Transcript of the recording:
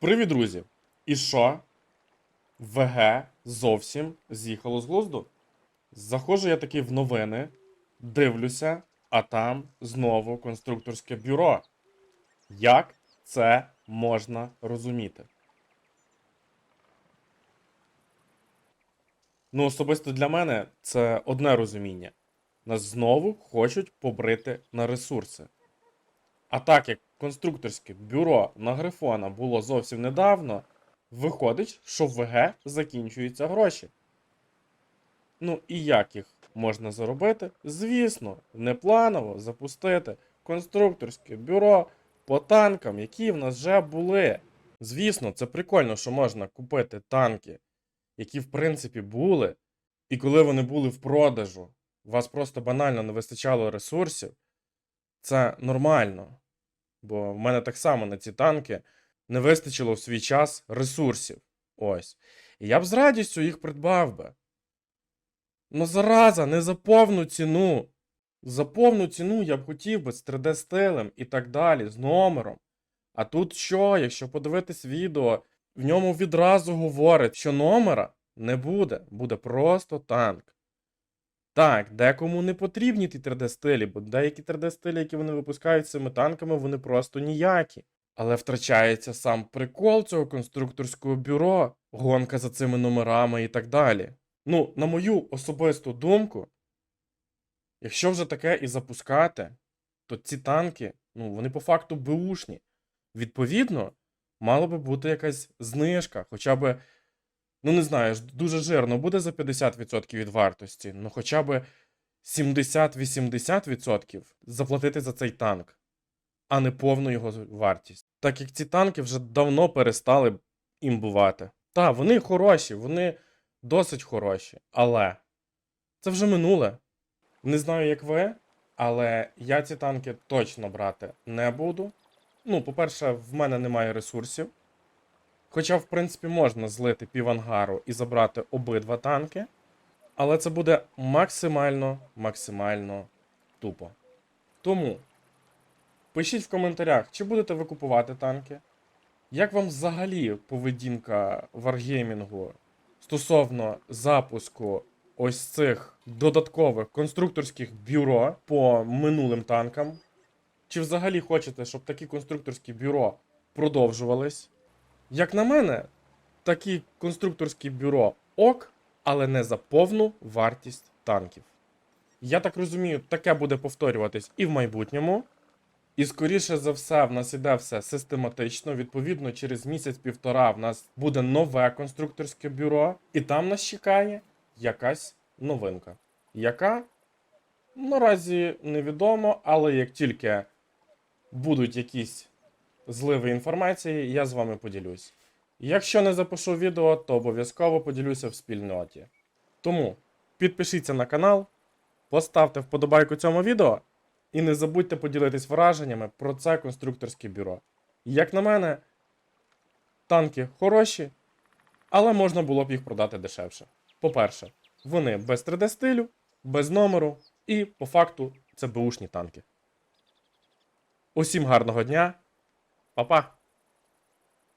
Привіт, друзі! І що? ВГ зовсім з'їхало з глузду. Заходжу я таки в новини, дивлюся, а там знову конструкторське бюро. Як це можна розуміти? Ну, особисто для мене це одне розуміння. Нас знову хочуть побрити на ресурси. А так як конструкторське бюро на Грифона було зовсім недавно, виходить, що в ВГ закінчуються гроші. Ну і як їх можна заробити? Звісно, непланово запустити конструкторське бюро по танкам, які в нас вже були. Звісно, це прикольно, що можна купити танки, які в принципі були, і коли вони були в продажу, у вас просто банально не вистачало ресурсів. Це нормально. Бо в мене так само на ці танки не вистачило в свій час ресурсів. Ось. І я б з радістю їх придбав би. Ну, зараза, не за повну ціну. За повну ціну я б хотів би з 3D-стилем і так далі, з номером. А тут що, якщо подивитись відео, в ньому відразу говорить, що номера не буде, буде просто танк. Так, декому не потрібні ті 3D-стилі, бо деякі 3D-стилі, які вони випускають цими танками, вони просто ніякі. Але втрачається сам прикол цього конструкторського бюро, гонка за цими номерами і так далі. Ну, на мою особисту думку, якщо вже таке і запускати, то ці танки, ну, вони по факту беушні. Відповідно, мала би бути якась знижка, хоча б, ну не знаю, дуже жирно буде за 50% від вартості, ну хоча б 70-80% заплатити за цей танк, а не повну його вартість. Так як ці танки вже давно перестали імбувати. Так, вони хороші, вони досить хороші, але це вже минуле. Не знаю, як ви, але я ці танки точно брати не буду. Ну, по-перше, в мене немає ресурсів. Хоча, в принципі, можна злити півангару і забрати обидва танки. Але це буде максимально, максимально тупо. Тому пишіть в коментарях, чи будете ви купувати танки. Як вам взагалі поведінка варгеймінгу стосовно запуску ось цих додаткових конструкторських бюро по минулим танкам? Чи взагалі хочете, щоб такі конструкторські бюро продовжувались? Як на мене, такі конструкторські бюро ок, але не за повну вартість танків. Я так розумію, таке буде повторюватись і в майбутньому. І скоріше за все, в нас іде все систематично. Відповідно, через місяць-півтора в нас буде нове конструкторське бюро, і там нас чекає якась новинка. Яка? Наразі невідомо, але як тільки будуть якісь зливи інформації, я з вами поділюсь. Якщо не запишу відео, то обов'язково поділюся в спільноті. Тому підпишіться на канал, поставте вподобайку цьому відео і не забудьте поділитись враженнями про це конструкторське бюро. Як на мене, танки хороші, але можна було б їх продати дешевше. По-перше, вони без 3D стилю, без номеру, і по факту це беушні танки. Усім гарного дня, Па-па!